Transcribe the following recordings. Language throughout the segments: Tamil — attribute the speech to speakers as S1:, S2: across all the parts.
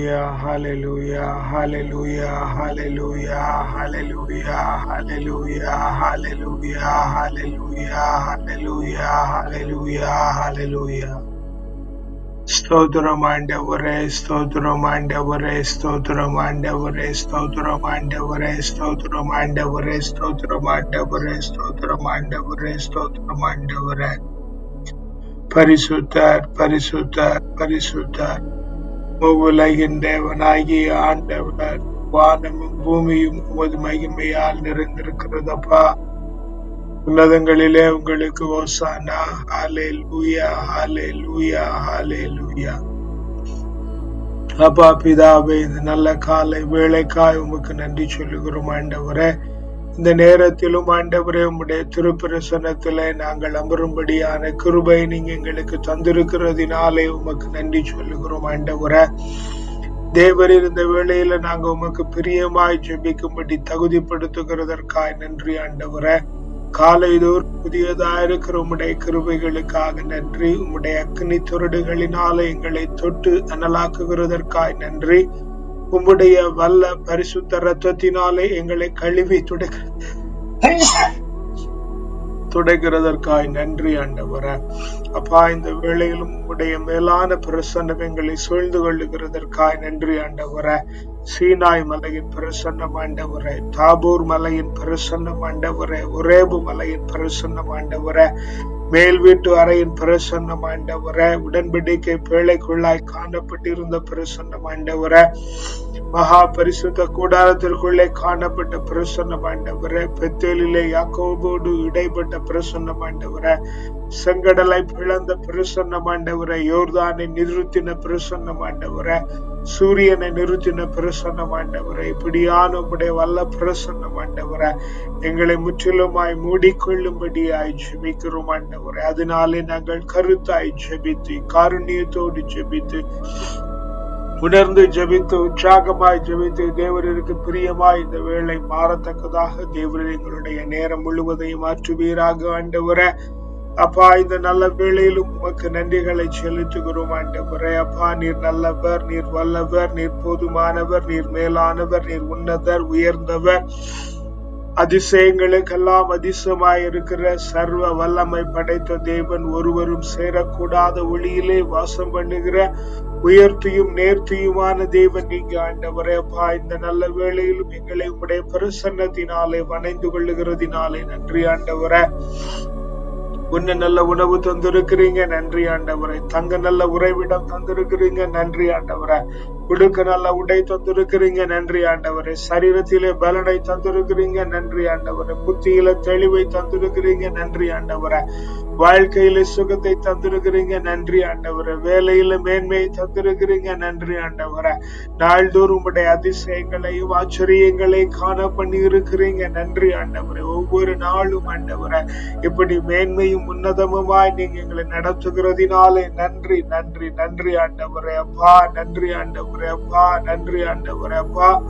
S1: Hallelujah, hallelujah, hallelujah, hallelujah, hallelujah, hallelujah, hallelujah, hallelujah, hallelujah, hallelujah, hallelujah. ஸ்தோத்திரம் ஆண்டவரே ஸ்தோத்திரம் ஆண்டவரே ஸ்தோத்திரம் ஆண்டவரே ஸ்தோத்திரம் ஆண்டவரே ஸ்தோத்திரம் ஆண்டவரே ஸ்தோத்திரம் ஆண்டவரே ஸ்தோத்திரம் ஆண்டவரே ஸ்தோத்திரம் ஆண்டவரே பரிசுத்தர் பரிசுத்தர் பரிசுத்தர் உலகின் தேவனாகிய ஆண்டவர் வானமும் பூமியும் உமது மகிமையால் நிறைந்திருக்கிறதப்பா. உன்னதங்களிலே உங்களுக்கு ஓசானா. ஹாலே லூயா ஹாலே லூயா ஹாலே லூயா அப்பா பிதாவே இந்த நல்ல காலை வேலைக்காய் உமக்கு நன்றி சொல்லுகிறோம் ஆண்டவரே. இந்த நேரத்திலும் ஆண்டவரே உம்முடைய திருப்பிரசனத்திலே நாங்கள் அமரும்படியான கிருபை நீங்க எங்களுக்கு தந்திருக்கிறதுனாலே உமக்கு நன்றி சொல்லுகிறோம் ஆண்டவரே. தேவர் இருந்த வேளையில நாங்க உமக்கு பிரியமாய் ஜெபிக்கும்படி தகுதிப்படுத்துகிறதற்காய் நன்றி ஆண்டவரே. காலைதோர் புதியதா இருக்கிற உம்முடைய கிருபைகளுக்காக நன்றி உம்முடைய அக்னி துரடுகளினால எங்களை தொட்டு அனலாக்குகிறதற்காய் நன்றி. உம்முடைய வல்ல பரிசுத்த ரத்தத்தினாலே எங்களை கழுவி துடைக்க துடைக்கிறதற்காய் நன்றி ஆண்டவர. அப்பா இந்த வேளையிலும் உம்முடைய மேலான பிரசன்னம் எங்களை சூழ்ந்து கொள்ளுகிறதற்காய் நன்றி ஆண்டவர. சீனாய் மலையின் பிரசன்னம் ஆண்டவரே. தாபூர் மலையின் பிரசன்னம் ஆண்டவரே. உரேபு மலையின் பிரசன்னம் ஆண்டவரே. மேல் வீட்டு அறையின் பிரசன்னம் ஆண்டவரே. உடன்படிக்கை பேழைக்குள்ளாய் காணப்பட்டிருந்த பிரசன்னம் ஆண்டவரே. மகா பரிசுத்த கூடாரத்திற்குள்ளே காணப்பட்ட பிரசன்ன ஆண்டவரே பெத்தேலிலே யாக்கோபோடு இடைப்பட்ட பிரசன்ன ஆண்டவரே செங்கடலை பிளந்த பிரசன்ன ஆண்டவரே யோர்தானை நிறுத்தின பிரசன்ன ஆண்டவரே சூரியனை நிறுத்தின பிரசன்ன ஆண்டவரே இப்படியான உடைய வல்ல பிரசன்ன ஆண்டவரே எங்களை முற்றிலுமாய் மூடிக்கொள்ளும்படியாய் ஜெபிக்கிறோம் ஆண்டவரே. அதனாலே நாங்கள் கருத்தாய் ஜெபித்து காருண்யத்தோடு ஜெபித்து உணர்ந்து ஜெபித்து உற்சாகமாய் ஜெபித்து தேவருக்கு பிரியமாய் இந்த வேலை மாறத்தக்கதாக தேவரர் எங்களுடைய நேரம் முழுவதையும் மாற்றுவீராக ஆண்டவர. அப்பா இந்த நல்ல வேளையிலும் உமக்கு நன்றிகளை செலுத்துகிறோம் ஆண்டவரே. அப்பா நீர் நல்லவர் நீர் வல்லவர் நீர் போதுமானவர் நீர் மேலானவர் நீர் உன்னதர் உயர்ந்தவர். அதிசயங்களுக்கெல்லாம் அதிசயமாய் இருக்கிற சர்வ வல்லமை படைத்த தேவன் ஒருவரும் சேரக்கூடாத ஒளியிலே வாசம் பண்ணுகிற உயர்த்தியும் நேர்த்தியுமான தேவன் நீங்க ஆண்டவரே அப்பா. இந்த நல்ல வேளையிலும் எங்களை உடைய பிரசன்னத்தினாலே வணைந்து கொள்ளுகிறதினாலே நன்றி ஆண்டவரே. உன்ன நல்ல உணவு தந்திருக்கிறீங்க நன்றி ஆண்டவரை. தங்க நல்ல உறைவிடம் தந்திருக்கிறீங்க நன்றி ஆண்டவரை. உடுக்க நல்ல உடை தந்திருக்கிறீங்க நன்றி ஆண்டவரே. சரீரத்திலே பலனை தந்திருக்கிறீங்க நன்றி ஆண்டவரே. புத்தியில தெளிவை தந்திருக்கிறீங்க நன்றி ஆண்டவரே. வாழ்க்கையில சுகத்தை தந்திருக்கிறீங்க நன்றி ஆண்டவரே. வேலையில மேன்மையை தந்திருக்கிறீங்க நன்றி ஆண்டவரே. நாள்தோறும் உடைய அதிசயங்களையும் ஆச்சரியங்களையும் காண பண்ணி இருக்கிறீங்க நன்றி ஆண்டவரே. ஒவ்வொரு நாளும் ஆண்டவரே இப்படி மேன்மையும் உன்னதமுமாய் நீங்க எங்களை நடத்துகிறதினாலே நன்றி நன்றி நன்றி ஆண்டவரே. அப்பா நன்றி ஆண்டவரே. அப்பா. நன்றி ஆண்டவரேப்பா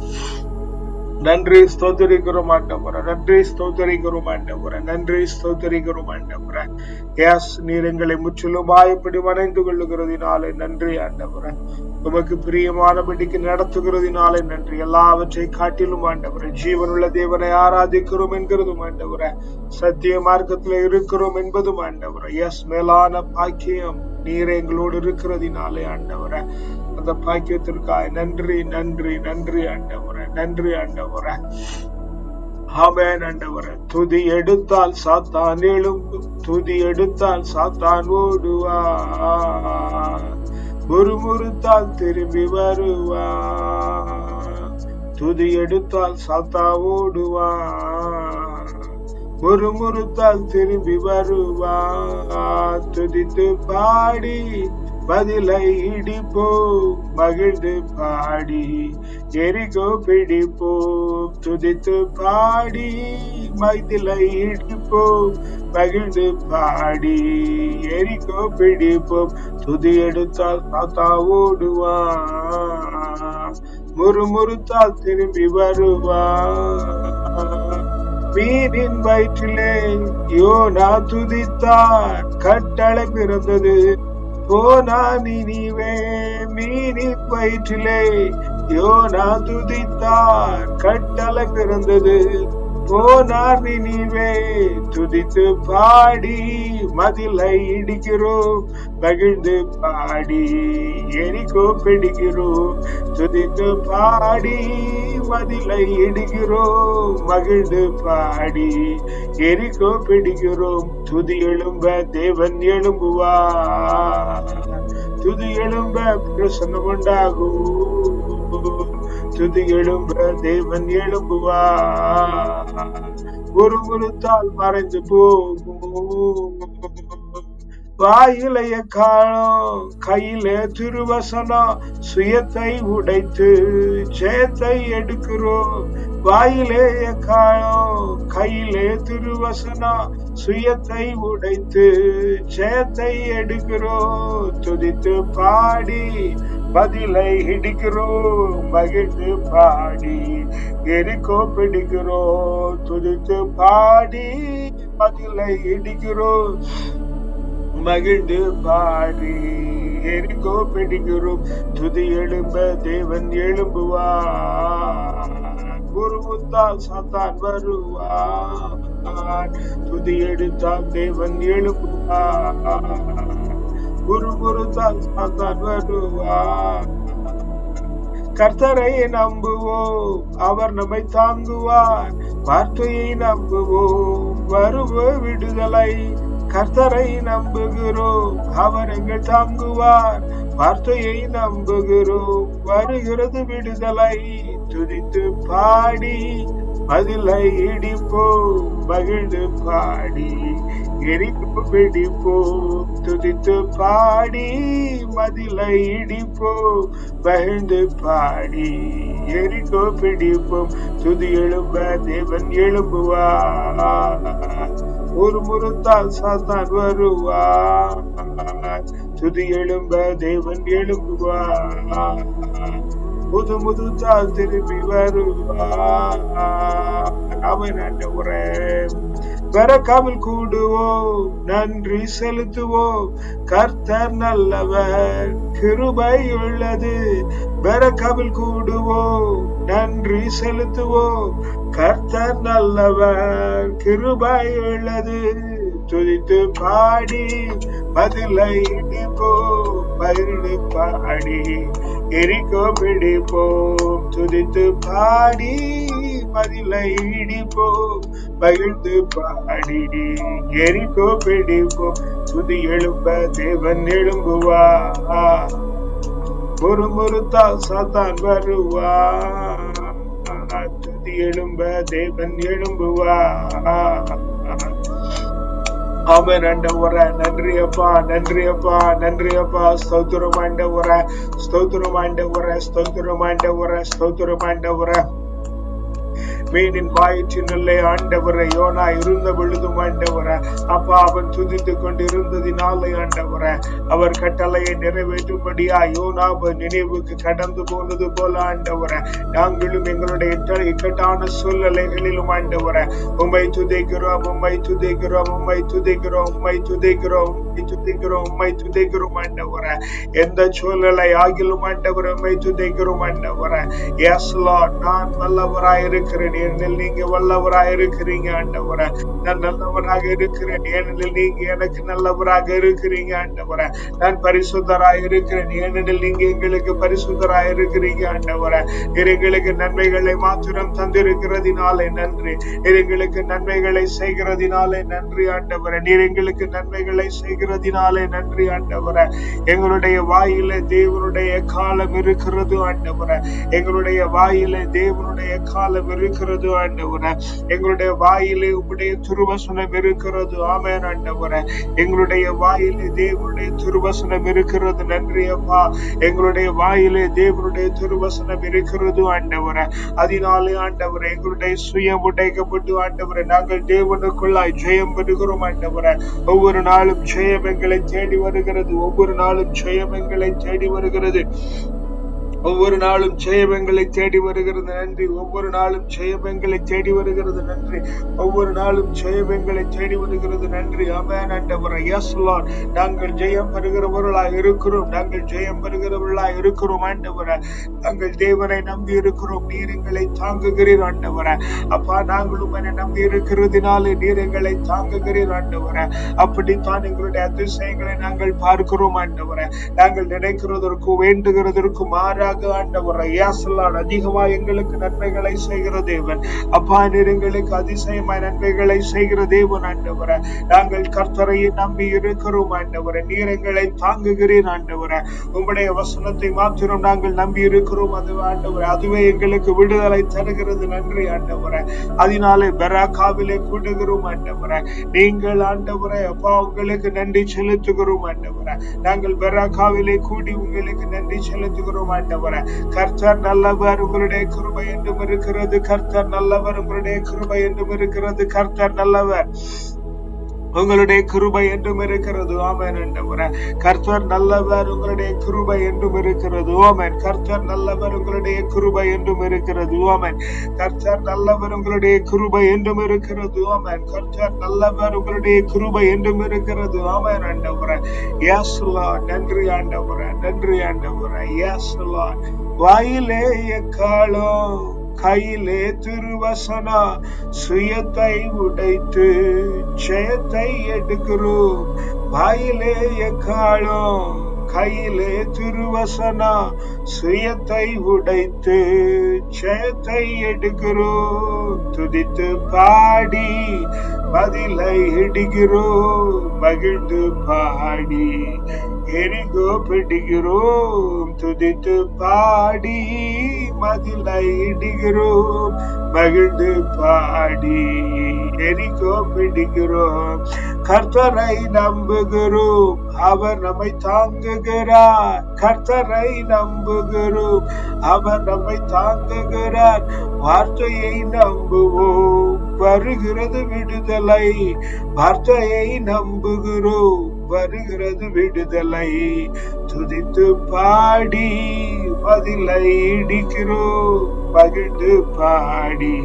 S1: நன்றி ஸ்தோத்தரிக்கிறோம் ஆண்டவர. நன்றி ஸ்தோத்தரிக்கிறோம் ஆண்டவர. நன்றி ஸ்தோத்தரிக்கிறோம் ஆண்டவர. எஸ் நீர் எங்களை முற்றிலுமாய் இப்படி வணைந்து கொள்ளுகிறதினாலே நன்றி ஆண்டவர. உமக்கு பிரியமானபடிக்கு நடத்துகிறதினாலே நன்றி. எல்லாவற்றை காட்டிலும் ஆண்டவரே. ஜீவனுள்ள தேவனை ஆராதிக்கிறோம் என்கிறதும் ஆண்டவர. சத்திய மார்க்கத்துல இருக்கிறோம் என்பதும் ஆண்டவர. எஸ் மேலான பாக்கியம் நீர் எங்களோடு இருக்கிறதினாலே ஆண்டவரே. அந்த பாக்கியத்திற்காக நன்றி நன்றி நன்றி ஆண்டவரே நன்றி ஆண்டவரே. ஆமேன் ஆண்டவரே. துதி எடுத்தால் சாத்தான் எழும்பும் துதி எடுத்தால் சாத்தான் ஓடுவா முறுமுறுத்தால் திரும்பி வருவா துதி எடுத்தால் சாத்தா ஓடுவா முறுமுறுத்தால் திரும்பி வருவா துதித்து பாடி பதிலை இடிப்போ மகிழ்ந்து பாடி எரிகோ பிடிப்போ துதித்து பாடி மதிலை இடிப்போ மகிழ்ந்து பாடி எரிகோ பிடிப்போம். துதி எடுத்தால் தாத்தா ஓடுவான் முறுமுறுத்தால் திரும்பி வருவான் மீனின் வயிற்றிலே யோனா துதித்தார் கட்டளை பிறந்தது. போனா நினிவே மீனின் வயிற்றிலே யோனா துதித்தார். கட்டளை பிறந்தது. போனார் நினைவே துதித்து பாடி மதிலை இடிக்கிறோம் மகிழ்ந்து பாடி எரிக்கோ பிடிக்கிறோம் துதித்து பாடி மதிலை இடிக்கிறோம் மகிழ்ந்து பாடி எரிக்கோ பிடிக்கிறோம். துதி எழும்ப தேவன் எழும்புவா துதி எழும்ப பிரசன்னம் உண்டாகும். துதி எழும்ப தேவன் எழும்புவா ஒரு குருத்தால் மறைந்து போகும். வாயிலைய காலம் கையில திருவசனம் சுயத்தை உடைத்து ஜெயத்தை எடுக்கிறோம். வாயிலேய காலம் கையிலே திருவசனம் சுயத்தை உடைத்து ஜெயத்தை எடுக்கிறோம். துதித்து பாடி பதிலை இடிக்கிறோம் மகிழ்ந்து பாடி. எரிக்கோ பிடிக்கிறோம் துதித்து பாடி. பதிலை இடிக்கிறோம் மகிழ்ந்து பாடி. எரிக்கோ பிடிக்கிறோம் துதி எழும்ப தேவன் எழும்புவார். குருமுத்தால் சாத்தான் வருவா துதி எடுத்தால் தேவன் எழும்புவார். குருமுறுத்தால் கர்த்தரை நம்புவோம் அவர் நம்மை தாங்குவார். வார்த்தையை நம்புவோம் வருவ விடுதலை. கர்த்தரை நம்புகிறோம் அவர் எங்கள் தாங்குவார். வார்த்தையை நம்புகிறோம் வருகிறது விடுதலை. துதித்து பாடி பதிலை இடிப்போம் மகிழ்ந்து பாடி எரிப்பு பிடிப்போம் துதித்து பாடி மதிலை இடிப்போம் மகிழ்ந்து பாடி எரிக்கோ பிடிப்போம். துதி எழும்ப தேவன் எழும்புவா ஒரு முறுத்தால் சாத்தான் வருவா துதி எழும்ப தேவன் எழும்புவா புது முதுத்தால் திரும்பி வருவார். அவன் ஆண்டவரே கூடுவோம் நன்றி செலுத்துவோம். கர்த்தர் நல்லவர் கிருபை உள்ளது. பெறக்காமல் கூடுவோம் நன்றி செலுத்துவோம். கர்த்தர் நல்லவர் கிருபை உள்ளது. துதித்து பாடி பதிலை இடிப்போம் பயிரிடு அடி. எரிக்கோ பிடிப்போம் துதித்து பாடி. பதிலை இடிப்போம் பகிழ்ந்து பாடி. எரிக்கோ பிடிப்போம் துதி எழும்ப தேவன் எழும்புவா. ஒரு முறுத்தா சாத்தான் வருவா. துதி எழும்ப தேவன் எழும்புவா. அவன் ஆண்டவர நன்றி அப்பா நன்றி அப்பா நன்றி அப்பா. ஸ்தோத்திரம் ஆண்டவர ஸ்தோத்திரம் ஆண்டவர ஸ்தோத்திரம் ஆண்டவர ஸ்தோத்திரம் ஆண்டவர. மீனின் வயிற்றினுள்ளே ஆண்டவரை யோனா இருந்த பொழுதும் ஆண்டவர அப்பா அவன் துதித்து கொண்டு இருந்ததினாலே ஆண்டவர அவர் கட்டளையை நிறைவேற்றும்படியா யோனா நினைவுக்கு கடந்து போனது போல ஆண்டவர நாங்களும் எங்களுடைய இக்கட்டான சூழ்நிலைகளிலும் ஆண்டவர உம்மை துதைக்கிறோம் உம்மை துதைக்கிறோம் உம்மை துதைக்கிறோம் உம்மை துதைக்கிறோம். உம்மை துதிக்கிறோம் உம்மை துதிக்கிறோம் ஆண்டவரே எந்த சூழ்நிலை ஆகிலும் ஆண்டவர் உம்மை துதிக்கிறோம் ஆண்டவரே எஸ் லார்ட் நான் வல்லவராய் இருக்கிறேன். ஏனெனில் நீங்க வல்லவராய் இருக்கிறீங்க ஆண்டவரே. நான் நல்லவராக இருக்கிறேன். ஏனெனில் நீங்க எனக்கு நல்லவராக இருக்கிறீங்க ஆண்டவரே. நான் பரிசுத்தராய் இருக்கிறேன். ஏனெனில் நீங்க எங்களுக்கு பரிசுத்தராய் இருக்கிறீங்க ஆண்டவரே. எங்களுக்கு நன்மைகளை மாத்திரம் தந்திருக்கிறதினாலே நன்றி. எங்களுக்கு நன்மைகளை செய்கிறதினாலே நன்றி ஆண்டவரே. நீர் எங்களுக்கு நன்மைகளை செய்கிறதினாலே நன்றி ஆண்டவர. எங்களுடைய வாயில தேவனுடைய காலம் இருக்கிறது ஆண்டவர. எங்களுடைய வாயில தேவனுடைய காலம் இருக்கிறது ஆண்டவர. எங்களுடைய வாயிலே உம்முடைய துருவசனம் இருக்கிறது ஆமேன் ஆண்டவர. எங்களுடைய வாயிலே தேவனுடைய துருவசனம் இருக்கிறது நன்றி அப்பா. எங்களுடைய வாயிலே தேவனுடைய துருவசனம் இருக்கிறது ஆண்டவர. அதனாலே ஆண்டவர எங்களுடைய சுயம் உடைக்கப்பட்டு ஆண்டவர நாங்கள் தேவனுக்குள்ளாய் ஜெயம் பெறுகிறோம் ஆண்டவர. ஒவ்வொரு நாளும் ஜெயம் எங்களை தேடி வருகிறது. ஒவ்வொரு நாளும் ஜெயம் எங்களை தேடி வருகிறது. ஒவ்வொரு நாளும் ஜெயம் எங்களை தேடி வருகிறது நன்றி. ஒவ்வொரு நாளும் ஜெயம் எங்களை தேடி வருகிறது நன்றி. ஒவ்வொரு நாளும் ஜெயம் எங்களை தேடி வருகிறது நன்றி. அமேன் ஆண்டவரே. எஸ் லார்ட் நாங்கள் ஜெயம் பெறுகிறவர்களாய் இருக்கிறோம். நாங்கள் ஜெயம் பெறுகிறவர்களாய் இருக்கிறோம் ஆண்டவரே. நாங்கள் தேவனை நம்பி இருக்கிறோம். நீர் எங்களை தாங்குகிறீர் ஆண்டவரே. அப்பா நாங்களும் என்னை நம்பி இருக்கிறதுனாலே நீர் எங்களை தாங்குகிறீர் ஆண்டவரே. அப்படித்தான் எங்களுடைய அதிசயங்களை நாங்கள் பார்க்கிறோம் ஆண்டவரே. நாங்கள் நினைக்கிறதற்கும் வேண்டுகிறதற்கும் மாறா மாறாக ஆண்டவரை யாசலான் அதிகமா எங்களுக்கு நன்மைகளை செய்கிற தேவன். அப்பா நீர் எங்களுக்கு அதிசயமாய் நன்மைகளை செய்கிற தேவன் ஆண்டவரை. நாங்கள் கர்த்தரையை நம்பி இருக்கிறோம் ஆண்டவரை. நீர் எங்களை தாங்குகிறீர் ஆண்டவரை. உங்களுடைய வசனத்தை மாத்திரம் நாங்கள் நம்பி இருக்கிறோம் அது ஆண்டவரை. அதுவே எங்களுக்கு விடுதலை தருகிறது. நன்றி ஆண்டவரை. அதனாலே பெராக்காவிலே கூடுகிறோம் ஆண்டவரை. நீங்கள் ஆண்டவரை அப்பா உங்களுக்கு நன்றி செலுத்துகிறோம் ஆண்டவரை. நாங்கள் பெராக்காவிலே கூடி உங்களுக்கு நன்றி செலுத்துகிறோம் ஆண்டவரை. ஆண்டவர. கர்த்தர் நல்லவர் உங்களுடைய கிருபை என்றும் இருக்கிறது. கர்த்தர் நல்லவர் உங்களுடைய கிருபை என்றும் இருக்கிறது. கர்த்தர் நல்லவர். உங்களுடைய கிருபை என்றும் இருக்கிறது. ஆமேன் என்றவர கர்த்தர் நல்லவர் உங்களுடைய கிருபை என்றும் இருக்கிறது. ஓமன் கர்த்தர் நல்லவர் உங்களுடைய கிருபை என்றும் இருக்கிறது. ஓமன் கர்த்தர் நல்லவர் உங்களுடைய கிருபை என்றும் இருக்கிறது. ஓமன் கர்த்தர் நல்லவர் உங்களுடைய கிருபை என்றும் இருக்கிறது. ஆமேன் ஆண்டவர எஸ் நன்றி ஆண்டவர நன்றி ஆண்டவர எஸ் வாயிலே எக்காலம் கையிலே திருவசனா சுயத்தை உடைத்து ஜெயத்தை எடுக்கிறோம். வாயிலே எக்காலம் கையிலே திருவசனா சுயத்தை உடைத்து ஜெயத்தை எடுக்கிறோம். துதித்து பாடி பதிலை இடுகிறோம். மகிழ்ந்து பாடி எரிகோ பிடிக்கிறோம் துதித்து பாடி மதிலை இடுகிறோம் மகிழ்ந்து பாடி எரிகோ பிடிக்கிறோம். கர்த்தரை நம்புகிறோம் அவர் நம்மை தாங்குகிறார். கர்த்தரை நம்புகிறோம் அவர் நம்மை தாங்குகிறார். வார்த்தையை நம்புவோம் வருகிறது விடுதலை. வார்த்தையை நம்புகிறோம் வருகிறது விடுதலை. துதித்து பாடி பதிலை இடிக்கிறோம் மகிழ்ந்து பாடி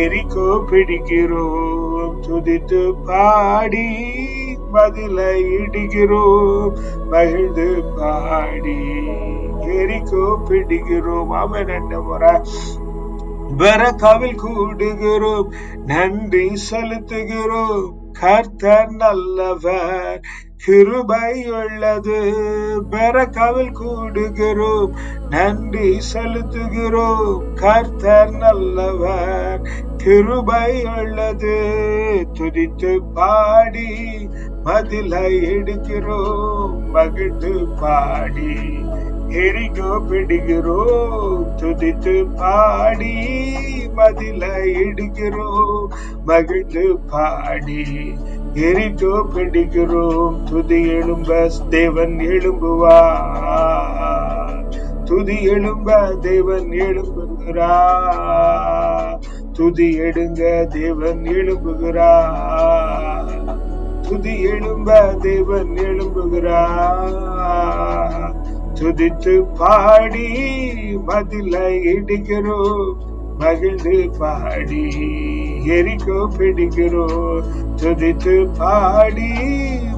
S1: எரிக்கோ பிடிக்கிறோம். துதித்து பாடி பதிலை இடிக்கிறோம் மகிழ்ந்து பாடி எரிக்கோ பிடிக்கிறோம். அவன் என்ன முறை. பரக்காவில் கூடுகிறோம் நன்றி செலுத்துகிறோம். கர்த்தர் நல்லவர் கிருபை உள்ளது பெரக்காவில் கூடுகிறோம். நன்றி செலுத்துகிறோம். கர்த்தர் நல்லவர் கிருபை உள்ளது துதித்து பாடி மதிலை எடுக்கிறோம். மகிழ்ந்து பாடி. எரிகோ பிடிக்கிறோம் துதித்து பாடி மதில இடுகிறோம் மகிழ்ந்து பாடி எரிகோ பிடிக்கிறோம் துதி எழும்ப தேவன் எழும்புவா துதி எழும்ப தேவன் எழும்புகிறா துதி எடுங்க தேவன் எழும்புகிறா துதி எழும்ப தேவன் எழும்புகிறா துதித்து பாடி பதிலை இடிக்கிறோம். மகிழ்ந்து பாடி எரிக்கோ பிடிக்கிறோம். துதித்து பாடி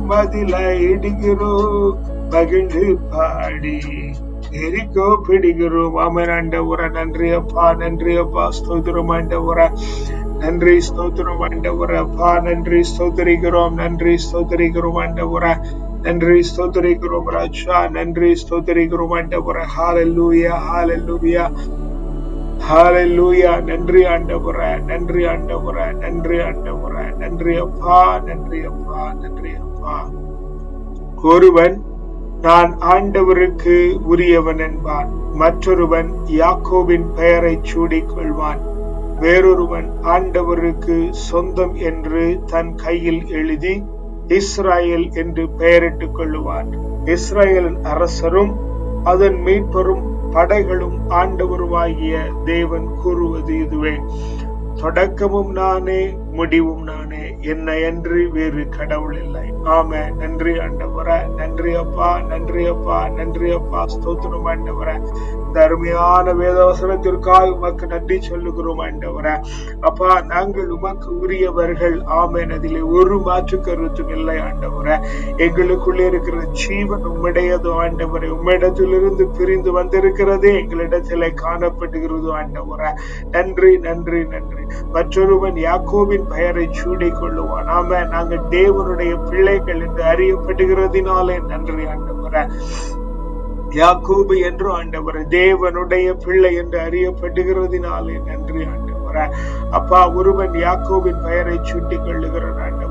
S1: மதிலை இடிக்கிறோம். மகிழ்ந்து பாடி எரிக்கோ பிடிக்கிறோம். ஆமன் ஆண்டவர நன்றி அப்பா நன்றி அப்பா ஸ்தோத்திரம் ஆண்டவர. நன்றி ஸ்தோத்திரம் ஆண்டவர அப்பா நன்றி ஸ்தோத்திரிக்கிறோம். நன்றி ஸ்தோத்திரிக்கிறோம் ஆண்டவர. நன்றி ஸ்தோத்திரிக்கிறோம் ராஜா. நன்றி ஸ்தோத்திரிக்கிறோம் ஆண்டவர. ஹாலல்லூயா ஹாலல்லூயா ஹாலல்லூயா நன்றி ஆண்டவர நன்றி ஆண்டவர நன்றி ஆண்டவர. நன்றி அப்பா நன்றி அப்பா நன்றி அப்பா. ஒருவன் நான் ஆண்டவருக்கு உரியவன் என்பான். மற்றொருவன் யாக்கோவின் பெயரை சூடிக் கொள்வான் வேறொருவன் ஆண்டவருக்கு சொந்தம் என்று தன் கையில் எழுதி இஸ்ரேல் என்று பெயரிட்டுக் கொள்ளுவான். இஸ்ரேலின் அரசரும் அதன் மீட்பரும் படைகளும் ஆண்டவருமாகிய தேவன் கூறுவது இதுவே. தொடக்கமும் நானே முடிவும் நானே. என்னை என்று வேறு கடவுள் இல்லை. ஆம நன்றி ஆண்டவரே நன்றி அப்பா நன்றி அப்பா நன்றி அப்பா. ஸ்தோத்திரம் ஆண்டவரே. இந்த அருமையான வேதவசனத்திற்காக உமக்கு நன்றி சொல்லுகிறோம் ஆண்டவரே. அப்பா நாங்கள் உமக்கு உரியவர்கள். ஆமேன் அதிலே ஒரு மாற்று கருத்தும் இல்லை ஆண்டவர. எங்களுக்குள்ளே இருக்கிற ஜீவன் உம்முடையது ஆண்டவரை. உம்மிடத்திலிருந்து பிரிந்து வந்திருக்கிறதே எங்களிடத்திலே காணப்படுகிறது ஆண்டவர. நன்றி நன்றி நன்றி. மற்றொருவன் யாக்கோவின் பெயரை சூடிக்கொண்டு கொள்ளுவோம் நாம நாங்கள் தேவனுடைய பிள்ளைகள் என்று அறியப்படுகிறதினாலே நன்றி ஆண்டவர. யாக்கூபு என்று ஆண்டவர் தேவனுடைய பிள்ளை என்று அறியப்படுகிறதினாலே நன்றி ஆண்டவர. அப்பா ஒருவன் யாக்கோபின் பெயரை சுட்டி கொள்ளுகிறான்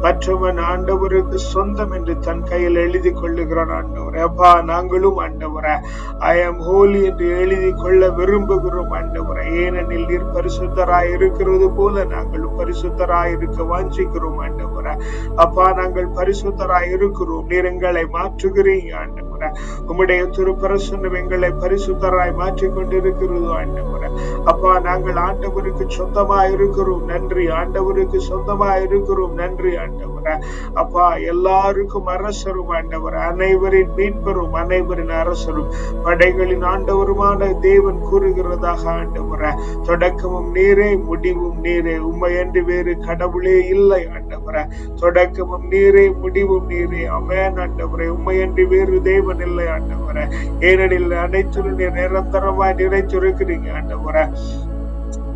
S1: மற்றவன் ஆண்டவருக்கு சொந்தம் என்று தன் கையில் எழுதி கொள்ளுகிறான் ஆண்டவர். அப்பா நாங்களும் ஆண்டவர. ஐ ஆம் ஹோலி என்று எழுதி கொள்ள விரும்புகிறோம் ஆண்டவர. ஏனெனில் நீர் பரிசுத்தராய் இருக்கிறது போல நாங்களும் பரிசுத்தராய் இருக்க வாஞ்சிக்கிறோம் ஆண்டவர. அப்பா நாங்கள் பரிசுத்தராய் இருக்கிறோம். நீர் எங்களை மாற்றுகிறீங்க ஆண்டவர். உம்முடைய திருப்பரசனம் எங்களை பரிசுத்தராய் மாற்றிக் கொண்டிருக்கிறது ஆண்டவர அப்பா நாங்கள் ஆண்டவருக்கு சொந்தமா இருக்கிறோம் நன்றி ஆண்டவருக்கு சொந்தமா இருக்கிறோம் நன்றி ஆண்டவர. அப்பா எல்லாருக்கும் அரசரும் ஆண்டவர். அனைவரின் மீட்பரும் அனைவரின் அரசரும். படைகளின் ஆண்டவருமான தேவன் கூறுகிறதாக ஆண்டவர. தொடக்கமும் நீரே முடிவும் நீரே. உண்மை என்று வேறு கடவுளே இல்லை ஆண்டவர. தொடக்கமும் நீரே முடிவும் நீரே. அமேன் ஆண்டவரே. உண்மை என்று வேறு தேவன் இல்லை ஆண்டவர. ஏனெனில் அனைத்து நிரந்தரமாய் நிறைத்திருக்கிறீங்க ஆண்டவர.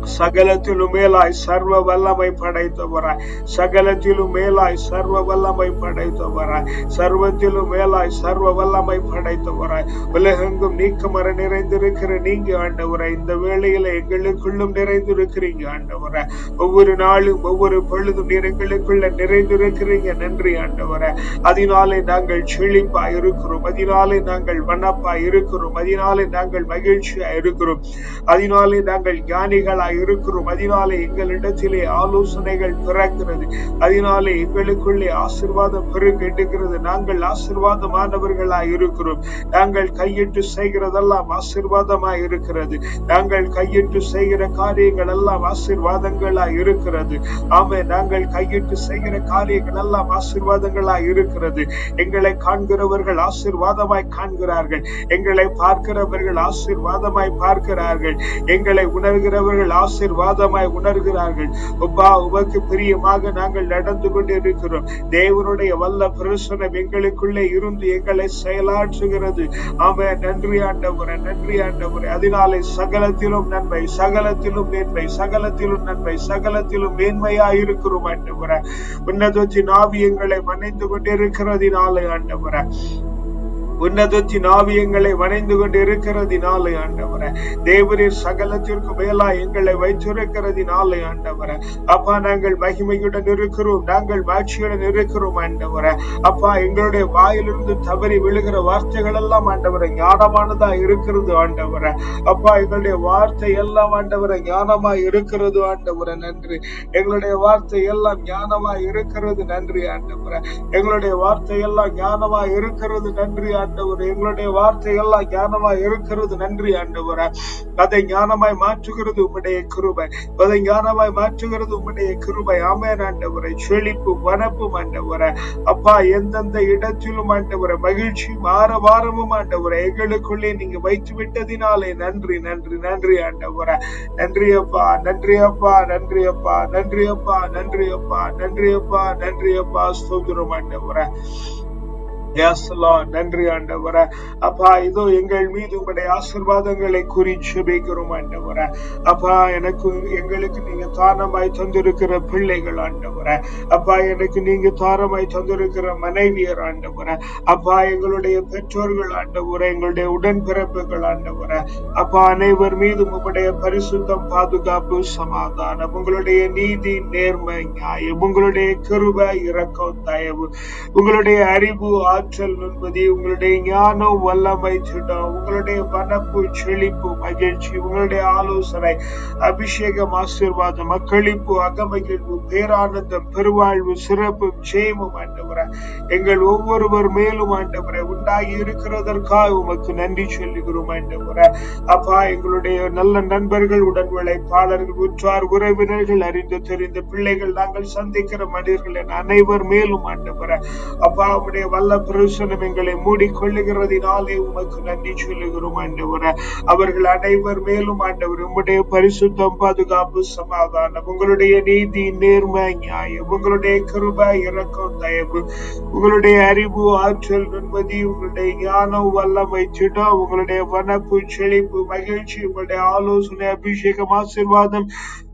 S1: சகலத்திலும் மேலாய் சர்வ வல்லமை படைத்தவராய் சகலத்திலும் மேலாய் சர்வ வல்லமை படைத்தவராய் சர்வத்திலும் மேலாய் சர்வ வல்லமை படைத்தவராய் உலகெங்கும் நீக்கமர நிறைந்திருக்கிற நீங்க ஆண்டவரை இந்த வேளையில எங்களுக்குள்ளும் நிறைந்திருக்கிறீங்க ஆண்டவரை. ஒவ்வொரு நாளும் ஒவ்வொரு பொழுதும் எங்களுக்குள்ள நிறைந்திருக்கிறீங்க. நன்றி ஆண்டவரை. அதனாலே நாங்கள் செழிப்பா இருக்கிறோம். அதனாலே நாங்கள் வனப்பா இருக்கிறோம். அதனாலே நாங்கள் மகிழ்ச்சியா இருக்கிறோம். அதனாலே நாங்கள் ஞானிகளா இருக்கிறோம். அதனாலே எங்களிடத்திலே ஆலோசனைகள் பிறக்கிறது. அதனாலே எங்களுக்குள்ளே ஆசிர்வாதம் பெருகெடுக்கிறது நாங்கள் ஆசிர்வாதமானவர்களாய் இருக்கிறோம். நாங்கள் கையிட்டு செய்கிறதெல்லாம் ஆசிர்வாதமாய் இருக்கிறது. நாங்கள் கையிட்டு செய்கிற காரியங்கள் எல்லாம் ஆசிர்வாதங்களாய் இருக்கிறது. ஆமே நாங்கள் கையிட்டு செய்கிற காரியங்கள் எல்லாம் ஆசிர்வாதங்களாய் இருக்கிறது. எங்களை காண்கிறவர்கள் ஆசிர்வாதமாய் காண்கிறார்கள். எங்களை பார்க்கிறவர்கள் ஆசிர்வாதமாய் பார்க்கிறார்கள். எங்களை உணர்கிறவர்கள் ஆசிர்வாதமாய் உணர்கிறார்கள். அப்பா உமக்கு பிரியமாக நாங்கள் நடந்து கொண்டு இருக்கிறோம் தேவனுடைய வல்ல பிரசனம் எங்களுக்குள்ளே இருந்து எங்களை செயலாற்றுகிறது. ஆமே நன்றி ஆண்டவரே நன்றி ஆண்டவரே. அதனாலே சகலத்திலும் நன்மை சகலத்திலும் மேன்மை சகலத்திலும் நன்மை சகலத்திலும் மேன்மையா இருக்கிறோம் ஆண்டவரே. உன்னதத்தின் ஆவி எங்களை மன்னித்து கொண்டிருக்கிறதினாலே ஆண்டவரே. உன்னதத்தின் ஆவியங்களை வணைந்து கொண்டு இருக்கிறதினாலே ஆண்டவர. தேவரீர் சகலத்திற்கு மேலா எங்களை வைத்திருக்கிறதினாலே ஆண்டவர. அப்பா நாங்கள் மகிமையுடன் இருக்கிறோம். நாங்கள் மாட்சியுடன் இருக்கிறோம் ஆண்டவர. அப்பா எங்களுடைய வாயிலிருந்து தவறி விழுகிற வார்த்தைகள் எல்லாம் ஆண்டவர ஞானமானதா இருக்கிறது ஆண்டவர. அப்பா எங்களுடைய வார்த்தை எல்லாம் ஆண்டவர ஞானமா இருக்கிறது ஆண்டவர. நன்றி. எங்களுடைய வார்த்தை எல்லாம் ஞானமா இருக்கிறது. நன்றி ஆண்டவர. எங்களுடைய வார்த்தை எல்லாம் ஞானமா இருக்கிறது. நன்றி ஆண்டவர் எங்களுடைய வார்த்தை எல்லாம் ஞானமா இருக்கிறது. நன்றி ஆண்டவர். அதை ஞானமாய் மாற்றுகிறது உம்முடைய கிருபை. அதை ஞானமாய் மாற்றுகிறது உம்முடைய கிருபை. ஆமேன் ஆண்டவரை. செழிப்பு வனப்பும் ஆண்டவர. அப்பா எந்தெந்த இடத்திலும் ஆண்டவர மகிழ்ச்சியும் ஆரவாரமும் ஆண்டவர எங்களுக்குள்ளே நீங்க வைத்து விட்டதினாலே நன்றி நன்றி நன்றி ஆண்டவர. நன்றி அப்பா நன்றி அப்பா நன்றி அப்பா நன்றி அப்பா நன்றி அப்பா நன்றி அப்பா நன்றி அப்பா. ஸ்தோத்திரம் ஆண்டவர. நன்றி ஆண்டவர. அப்பா இதோ எங்கள் மீது உங்களுடைய ஆசிர்வாதங்களை கூறி சுபிக்கிறோம் ஆண்டவர. அப்பா எனக்கு எங்களுக்கு நீங்க தானமாய் தந்திருக்கிற பிள்ளைகள் ஆண்டவர. அப்பா எனக்கு நீங்க தாரமாய் தந்திருக்கிற மனைவியர் ஆண்டவர. அப்பா எங்களுடைய பெற்றோர்கள் ஆண்டவர எங்களுடைய உடன்பிறப்புகள் ஆண்டவர. அப்பா அனைவர் மீதும் உங்களுடைய பரிசுத்தம் பாதுகாப்பு சமாதானம் உங்களுடைய நீதி நேர்மை நியாயம் உங்களுடைய கிருப இரக்கம் தயவு உங்களுடைய அறிவு ஆற்றல் நுண்மதி உங்களுடைய ஞானம் வல்லமை திட்டம் உங்களுடைய வனப்பு செழிப்பு மகிழ்ச்சி உங்களுடைய ஆலோசனை அபிஷேகம் ஆசீர்வாதம் மக்களிப்பு அகமகிழ்வு பேரானந்தம் பெருவாழ்வு சிறப்பும் ஜெயமும் ஆண்டவரை. எங்கள் ஒவ்வொருவர் மேலும் ஆண்டவரை உண்டாகி இருக்கிறதற்காக உமக்கு நன்றி சொல்லுகிறோம் ஆண்டவரை. அப்பா எங்களுடைய நல்ல நண்பர்கள் உடன் உழைப்பாளர்கள் உற்றார் உறவினர்கள் அறிந்து தெரிந்த பிள்ளைகள் நாங்கள் சந்திக்கிற மனிதர்கள் என அனைவர் மேலும் ஆண்டவரை. அப்பா உடைய வல்ல பிரசனம் எங்களை மூடிக்கொள்ளுகிறதினாலே உமக்கு நன்றி சொல்லுகிறோம் ஆண்டவர. அவர்கள் அனைவர் மேலும் ஆண்டவர் உங்களுடைய பரிசுத்தம் பாதுகாப்பு சமாதானம் உங்களுடைய நீதி நேர்மை நியாயம் உங்களுடைய கிருபா இறக்கம் தயவு உங்களுடைய அறிவு ஆற்றல் நன்மதி உங்களுடைய ஞானம் வல்லமை திட்டம் உங்களுடைய வனப்பு செழிப்பு மகிழ்ச்சி உங்களுடைய ஆலோசனை அபிஷேகம் ஆசிர்வாதம்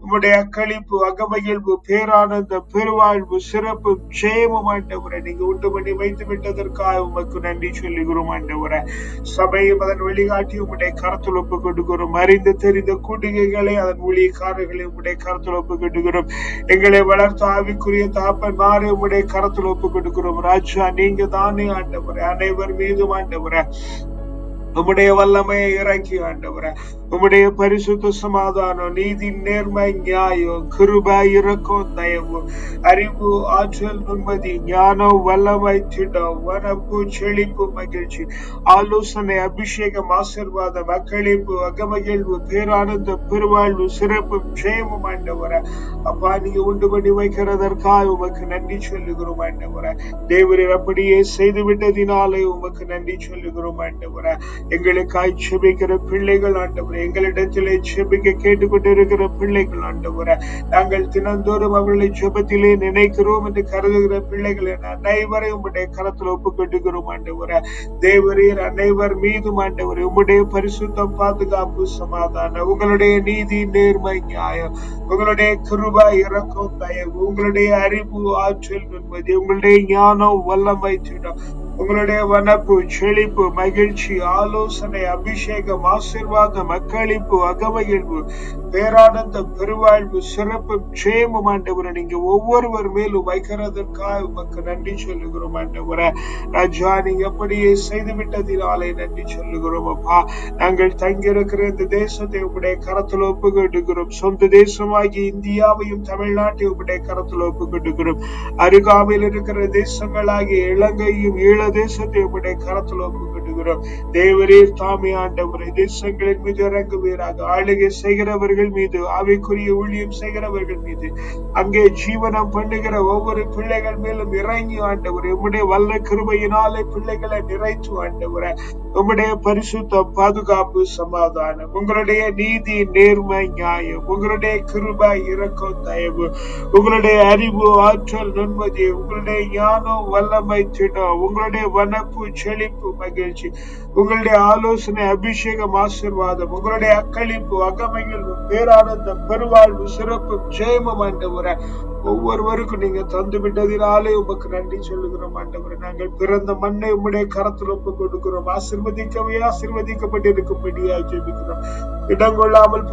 S1: உம்முடைய அக்களிப்பு அகமகிழ்வு பேரானந்த பெருவாழ்வு சிறப்பு ஜெயமும் ஆண்டவரை. நீங்க உண்டு பண்ணி வைத்து விட்டதற்காக உமக்கு நன்றி சொல்லுகிறோம் ஆண்டவரை. சபையும் அதன் வழிகாட்டி உம்முடைய கருத்தில் ஒப்பு கொடுக்கிறோம் அறிந்து தெரிந்த கூட்டுகைகளை அதன் ஊழியக்காரர்களை உம்முடைய கருத்தில் ஒப்பு கொடுக்கிறோம் எங்களை வளர்த்த ஆவிக்குரிய தாப்பன் மாறி உம்முடைய கருத்தில் ஒப்பு கொடுக்கிறோம் ராஜா நீங்க தானே ஆண்டவரை. அனைவர் மீதும் ஆண்டவரை. உம்முடைய வல்லமையை இறக்கி ஆண்டவரை. உம்முடைய பரிசுத்த சமாதானம் நீதி நேர்மை நியாயம் கிருபா இரக்கம் தயவு அறிவு ஆற்றல் நிம்மதி ஞானம் வல்லமை திட்டம் வரப்பு செழிப்பு மகிழ்ச்சி ஆலோசனை அபிஷேகம் ஆசிர்வாதம் அக்களிப்பு அகமகிழ்வு பேரானந்த பெருவாழ்வு சிறப்பு ஜெயமும் ஆண்டவர. அப்பா நீங்க உண்டு பண்ணி வைக்கிறதற்காக உமக்கு நன்றி சொல்லுகிறோம் ஆண்டவர. தேவரர் அப்படியே செய்து விட்டதினாலே உமக்கு நன்றி சொல்லுகிறோம் ஆண்டவர. எங்களுக்காய் செபிக்கிற பிள்ளைகள் ஆண்டவரே எங்களிடத்திலே செபிக்க கேட்டுக்கொண்டிருக்கிற பிள்ளைகள் ஆண்டவர நாங்கள் தினந்தோறும் அவர்களை ஜெபத்திலே நினைக்கிறோம் என்று கருதுகிற பிள்ளைகளை அனைவரையும் உம்முடைய கரத்தில் ஒப்புக்கொண்டுகிறோம் ஆண்டவர. ஆண்டவரே தேவரீர் அனைவர் மீதும் ஆண்டவர் உம்முடைய பரிசுத்தம் பாதுகாப்பு சமாதானம் உங்களுடைய நீதி நேர்மை நியாயம் உங்களுடைய கிருபா இறக்கம் தயவு உங்களுடைய அறிவு ஆற்றல் நுண்மதி உங்களுடைய ஞானம் வல்லமை திடம் உங்களுடைய வனப்பு செழிப்பு மகிழ்ச்சி ஆலோசனை அபிஷேகம் ஆசிர்வாதம் அக்களிப்பு அகமகிழ்வு பேரானந்த பெருவாழ்வு சிறப்பு ஜெயமும் ஆண்டவரை நீங்க ஒவ்வொருவர் மேலும் வைக்கிறதற்காக உமக்கு நன்றி சொல்லுகிறோம் ஆண்டவரை. ராஜா நீங்க அப்படியே செய்து விட்டதினாலே நன்றி சொல்லுகிறோம் அப்பா. நாங்கள் தங்கியிருக்கிற இந்த தேசத்தை உங்களுடைய கரத்தில் ஒப்பு சொந்த தேசமாகி இந்தியாவையும் தமிழ்நாட்டையும் உங்களுடைய கரத்தில் ஒப்பு அருகாமையில் இருக்கிற தேசங்களாகிய இலங்கையும் ஈழ தேசத்தை உடைய கரத்தில் ஒப்பு தேவரீர் தாமே ஆண்டவரை தேசங்களின் மீது இறங்குவீராக. ஆளுகை செய்கிறவர்கள் மீது அவைக்குரிய ஊழியம் செய்கிறவர்கள் மீது. அங்கே ஜீவனம் பண்ணுகிற ஒவ்வொரு பிள்ளைகள் மேலும் இறங்கி ஆண்டவர் எம்முடைய வல்ல கிருபையினாலே பிள்ளைகளை நிறைத்து ஆண்டவரை. உம்முடைய பரிசுத்தம் பாதுகாப்பு சமாதானம் உங்களுடைய நீதி நேர்மை நியாயம் உங்களுடைய கிருபா இறக்கம் தயவு உங்களுடைய அறிவு ஆற்றல் நுண்மதி உங்களுடைய ஞானம் வல்லமை திடம் உங்களுடைய வனப்பு செழிப்பு மகிழ்ச்சி. உங்களுடைய ஆலோசனை அபிஷேகம் ஆசிர்வாதம் உங்களுடைய அக்களிப்பு அகமகிழ்வு பேரானந்தம் பெருவாழ்வு சிறப்பு ஜெயமும் ஆண்டவரை. ஒவ்வொருவருக்கும் நீங்க தந்து விட்டதினாலே உமக்கு நன்றி சொல்லுகிறோம் ஆண்டவரை. நாங்கள் பிறந்த மண்ணை உம்முடைய கரத்தில் ஒப்பு கொடுக்கிறோம். ஆசிர்வதிக்கவே ஆசிர்வதிக்கப்பட்டிருக்கும்படியாக ஜெபிக்கிறோம். இடம் கொள்ளாமல்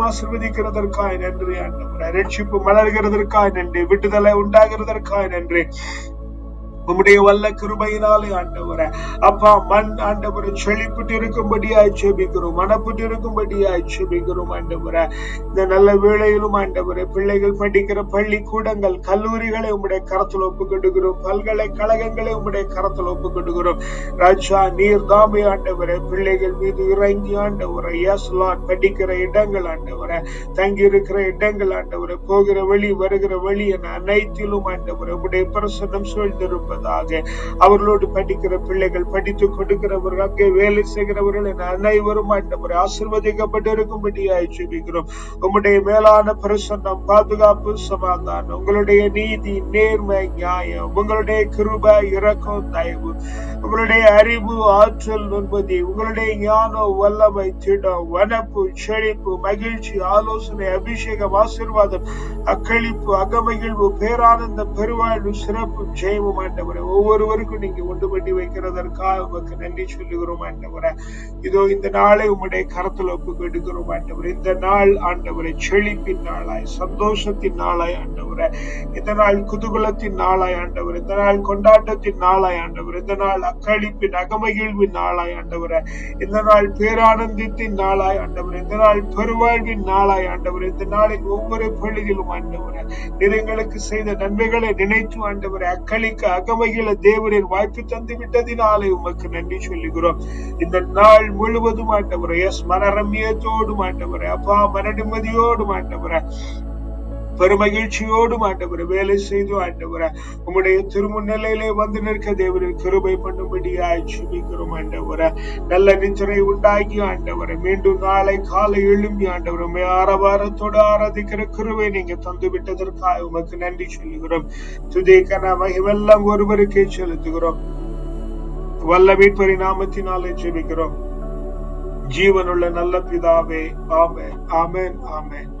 S1: ஆசிர்வதிக்கிறதற்காய் நன்றி ஆண்டவரை. ரட்சிப்பு மலர்கிறதற்காய் நன்றி விட்டுதலை உண்டாகிறதற்காய் நன்றி. உம்முடைய வல்ல கிருபையினாலே ஆண்டவர. அப்பா மண் ஆண்டவரை செழிப்புட்டு இருக்கும்படியாய் செபிக்கிறோம் மனப்பட்டு இருக்கும்படியாய் செபிக்கிறோம் ஆண்டவர. இந்த நல்ல வேளையிலும் ஆண்டவர பிள்ளைகள் படிக்கிற பள்ளிக்கூடங்கள் கல்லூரிகளை உம்முடைய கரத்தில் ஒப்பு பல்கலைக்கழகங்களை உம்முடைய கரத்தில் ஒப்பு ராஜா நீர் தாமே ஆண்டவர பிள்ளைகள் மீது இறங்கி ஆண்டவர எஸ் படிக்கிற இடங்கள் ஆண்டவர தங்கி இருக்கிற இடங்கள் ஆண்டவரை போகிற வழி வருகிற வழி என அனைத்திலும் ஆண்டவரை உம்முடைய பிரசன்னம் இருப்பதாக. அவர்களோடு படிக்கிற பிள்ளைகள் படித்து கொடுக்கிறவர்கள் அங்கே வேலை செய்கிறவர்கள் என அனைவரும் ஆண்டவரை ஆசிர்வதிக்கப்பட்டிருக்கும்படியாய் ஜெபிக்கிறோம். உங்களுடைய மேலான பிரசன்னம் பாதுகாப்பு சமாதானம் உங்களுடைய நீதி நேர்மை நியாயம் உங்களுடைய கிருப இறக்கம் தயவு உங்களுடைய அறிவு ஆற்றல் நுண்பதி உங்களுடைய ஞானம் வல்லமை திடம் வனப்பு செழிப்பு மகிழ்ச்சி ஆலோசனை அபிஷேகம் ஆசிர்வாதம் அக்களிப்பு அகமகிழ்வு பேரானந்தம் பெருவாழ்வு சிறப்பு ஜெயமும் ஆண்ட ஆண்டவரை ஒவ்வொருவருக்கும் நீங்க உண்டு பண்ணி வைக்கிறதற்காக உமக்கு நன்றி சொல்லுகிறோம் ஆண்டவரை. இதோ இந்த நாளை உம்முடைய கரத்தில் ஒப்புக்கு எடுக்கிறோம் ஆண்டவர். இந்த நாள் ஆண்டவரை செழிப்பின் நாளாய் சந்தோஷத்தின் நாளாய் ஆண்டவரை. இந்த நாள் குதூகலத்தின் நாளாய் ஆண்டவர். இந்த நாள் கொண்டாட்டத்தின் நாளாய் ஆண்டவர். இந்த நாள் அக்களிப்பின் அகமகிழ்வின் நாளாய் ஆண்டவரை. இந்த நாள் பேரானந்தத்தின் நாளாய் ஆண்டவர். இந்த நாள் பெருவாழ்வின் நாளாய் ஆண்டவர். இந்த நாளின் ஒவ்வொரு பொழுதிலும் ஆண்டவர் எங்களுக்கு செய்த நன்மைகளை நினைத்து ஆண்டவரை அக்களிக்க மகிழ தேவரின் வாய்ப்பு தந்து விட்டதினாலே உமக்கு நன்றி சொல்லுகிறோம். இந்த நாள் முழுவதும் ஆண்டவரை எஸ் மனரம்யத்தோடு மாட்டவரை அப்பா மன நிம்மதியோடு மாட்டவரே பெருமகிழ்ச்சியோடும் ஆண்டவரை வேலை செய்து ஆண்டவரை உங்களுடைய திருமுன்னிலையிலே வந்து நிற்க தேவரின் கிருபை பண்ணும்படியாய் ஜெபிக்கிறோம் ஆண்டவரை. நல்ல நிச்சரை உண்டாகி ஆண்டவரை மீண்டும் நாளை காலை எழும்பி ஆண்டவரை உண்மை ஆரவாரத்தோடு ஆராதிக்கிற கிருவை நீங்க தந்து விட்டதற்காக உமக்கு நன்றி சொல்லுகிறோம். துதிக்கன மகிமெல்லாம் ஒருவருக்கே செலுத்துகிறோம். வல்ல மீட்பரி நாமத்தினாலே ஜெபிக்கிறோம். ஜீவனுள்ள நல்ல பிதாவே ஆமே ஆமேன் ஆமேன்.